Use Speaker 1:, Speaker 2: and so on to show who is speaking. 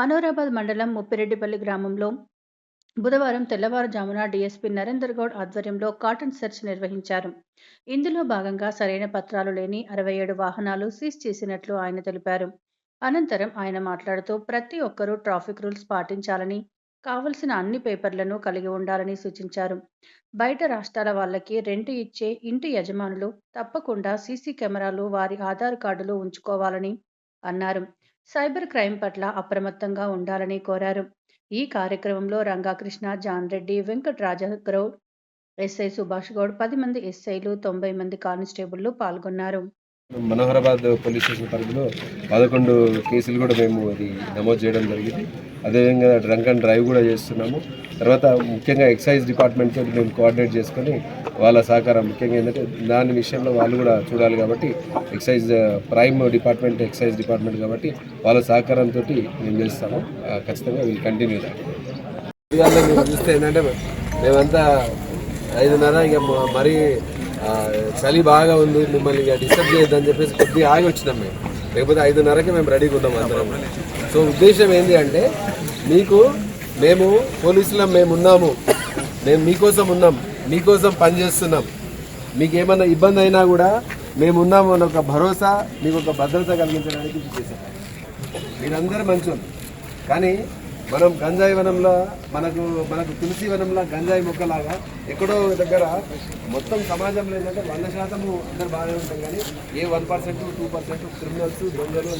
Speaker 1: మనోరాబాద్ మండలం ముప్పిరెడ్డిపల్లి గ్రామంలో బుధవారం తెల్లవారుజామున డీఎస్పీ నరేందర్ గౌడ్ ఆధ్వర్యంలో కాటన్ సెర్చ్ నిర్వహించారు. ఇందులో భాగంగా సరైన పత్రాలు లేని అరవై ఏడు వాహనాలు సీజ్ చేసినట్లు ఆయన తెలిపారు. అనంతరం ఆయన మాట్లాడుతూ ప్రతి ఒక్కరూ ట్రాఫిక్ రూల్స్ పాటించాలని కావలసిన అన్ని పేపర్లను కలిగి ఉండాలని సూచించారు. బయట రాష్ట్రాల వాళ్ళకి రెంట్ ఇచ్చే ఇంటి యజమానులు తప్పకుండా సీసీ కెమెరాలు వారి ఆధార్ కార్డులు ఉంచుకోవాలని అన్నారు. సైబర్ క్రైమ్ పట్ల అప్రమత్తంగా ఉండాలని కోరారు. ఈ కార్యక్రమంలో రంగాకృష్ణ జాన్ రెడ్డి వెంకటరాజగౌడ్ ఎస్ఐ సుభాష్ గౌడ్ పది మంది ఎస్ఐలు తొంభై మంది కానిస్టేబుళ్ళు పాల్గొన్నారు.
Speaker 2: మనోహరాబాద్ పోలీస్ స్టేషన్ పరిధిలో పదకొండు కేసులు కూడా మేము అది నమోదు చేయడం జరిగింది. అదేవిధంగా డ్రంక్ అండ్ డ్రైవ్ కూడా చేస్తున్నాము. తర్వాత ముఖ్యంగా ఎక్సైజ్ డిపార్ట్మెంట్ తోటి మేము కోఆర్డినేట్ చేసుకొని వాళ్ళ సహకారం ముఖ్యంగా ఏంటంటే దాని విషయంలో వాళ్ళు కూడా చూడాలి కాబట్టి excise prime department excise department కాబట్టి వాళ్ళ సహకారంతో మేము చేస్తాము. ఖచ్చితంగా వీళ్ళు కంటిన్యూ ఇవాళ చూస్తే ఏంటంటే మేమంతా ఐదున్నర ఇక మరీ చలి బాగా ఉంది మిమ్మల్ని ఇక డిస్టర్బ్ చేయొద్దని చెప్పేసి కొద్దిగా ఆగి వచ్చినాం మేము. లేకపోతే ఐదున్నరకి మేము రెడీగా ఉన్నాం అందరం. సో ఉద్దేశం ఏంటి అంటే మీకు మేము పోలీసులం మేము ఉన్నాము. మేము మీకోసం ఉన్నాం మీకోసం పనిచేస్తున్నాం మీకు ఏమన్నా ఇబ్బంది అయినా కూడా మేము ఉన్నాము అన్న ఒక భరోసా మీకు ఒక భద్రత కలిగించడానికి చేశాం మీరందరూ మంచి కానీ మనం గంజాయి వనంలో మనకు మనకు తులసి వనంలో గంజాయి మొక్కలాగా ఎక్కడో దగ్గర మొత్తం సమాజంలో ఏంటంటే వంద శాతము అందరు బాగానే ఉంటాం కానీ a one percent two percent criminals దొంగలు